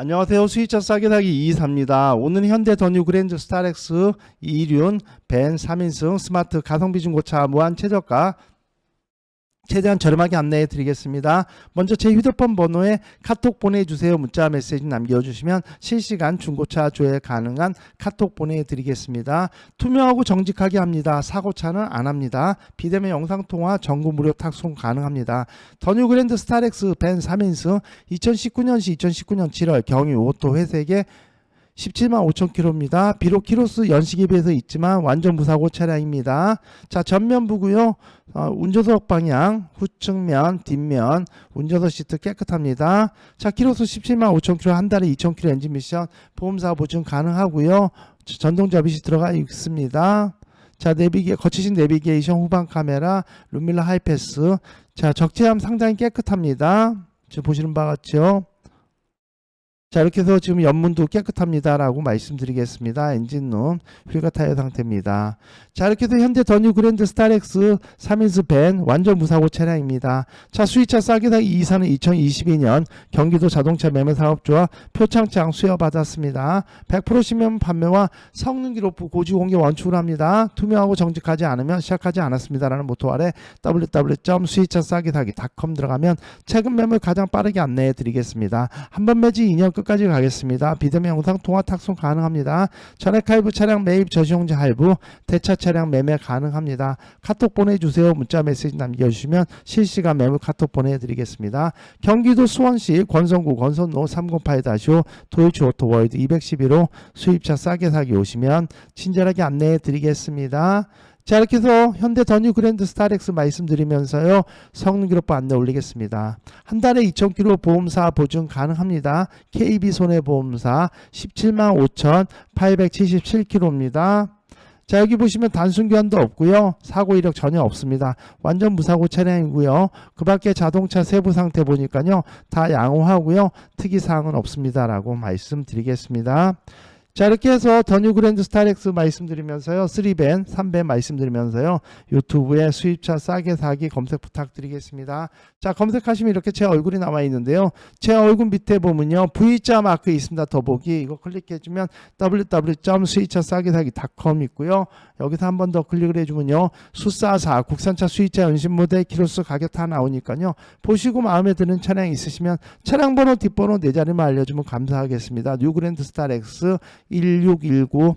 안녕하세요. 수익자 싸게 사기 이사입니다. 오늘 현대 더뉴 그랜드 스타렉스 2륜 벤 3인승 스마트 가성비 중고차 무한 최저가 최대한 저렴하게 안내해 드리겠습니다. 먼저 제 휴대폰 번호에 카톡 보내주세요. 문자 메시지 남겨주시면 실시간 중고차 조회 가능한 카톡 보내드리겠습니다. 투명하고 정직하게 합니다. 사고차는 안 합니다. 비대면 영상통화 전국 무료 탁송 가능합니다. 더뉴 그랜드 스타렉스 벤 3인승 2019년시 2019년 7월 경유 오토 회색에 17만 5천 킬로입니다. 비록 키로수 연식에 비해서 있지만 완전 무사고 차량입니다. 자 전면부고요. 어, 운전석 방향, 후측면, 뒷면, 운전석 시트 깨끗합니다. 자 키로수 17만 5천 킬로 한 달에 2천 킬로 엔진 미션 보험사 보증 가능하고요. 자, 전동 접이시 들어가 있습니다. 자 내비게 거치신 내비게이션 후방 카메라 룸밀러 하이패스 자 적재함 상당히 깨끗합니다. 지금 보시는 바 같죠? 자 이렇게 해서 지금 옆문도 깨끗합니다 라고 말씀드리겠습니다. 엔진룸 휠과 타이어 상태입니다. 자 이렇게 해서 현대 더뉴 그랜드 스타렉스 3인스 밴 완전 무사고 차량입니다. 자 수입차 싸게 사기 이사는 2022년 경기도 자동차 매매 사업조와 표창장 수여받았습니다. 100% 신면 판매와 성능 기록부 고지 공개 원칙으로 합니다. 투명하고 정직하지 않으면 시작하지 않았습니다 라는 모토 아래 www.수입차 싸게 사기.com 들어가면 최근 매물 가장 빠르게 안내해 드리겠습니다. 한 번 매지 2년 끝까지 가겠습니다. 비대면 영상 통화 탁송 가능합니다. 전액 할부 차량 매입 저시용자 할부 대차 차량 매매 가능합니다. 카톡 보내주세요. 문자 메시지 남겨주시면 실시간 매물 카톡 보내드리겠습니다. 경기도 수원시 권선구 권선로 308-5 도이치 오토월드 211호 수입차 싸게 사기 오시면 친절하게 안내해 드리겠습니다. 자 이렇게 해서 현대 더뉴 그랜드 스타렉스 말씀드리면서요. 성능 기록부 안내 올리겠습니다. 한 달에 2,000km 보험사 보증 가능합니다. KB 손해보험사 17만 5,877km입니다. 자 여기 보시면 단순 교환도 없고요. 사고 이력 전혀 없습니다. 완전 무사고 차량이고요. 그 밖에 자동차 세부 상태 보니까요. 다 양호하고요. 특이 사항은 없습니다라고 말씀드리겠습니다 자 이렇게 해서 더 뉴 그랜드 스타렉스 말씀드리면서요. 3밴 3밴 말씀드리면서요. 유튜브에 수입차 싸게 사기 검색 부탁드리겠습니다. 자 검색하시면 이렇게 제 얼굴이 나와 있는데요. 제 얼굴 밑에 보면요. V자 마크 있습니다. 더보기. 이거 클릭해주면 www.수입차 싸게 사기.com 있고요. 여기서 한 번 더 클릭을 해주면요. 수사사 국산차 수입차 연신 모델 키로수 가격 다 나오니까요. 보시고 마음에 드는 차량 있으시면 차량 번호 뒷번호 네 자리만 알려주면 감사하겠습니다. 뉴 그랜드 스타렉스 1619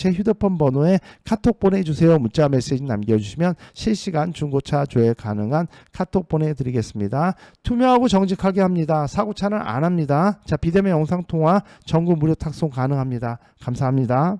제 휴대폰 번호에 카톡 보내주세요. 문자 메시지 남겨주시면 실시간 중고차 조회 가능한 카톡 보내드리겠습니다. 투명하고 정직하게 합니다. 사고차는 안 합니다. 자 비대면 영상통화 전국 무료 탁송 가능합니다. 감사합니다.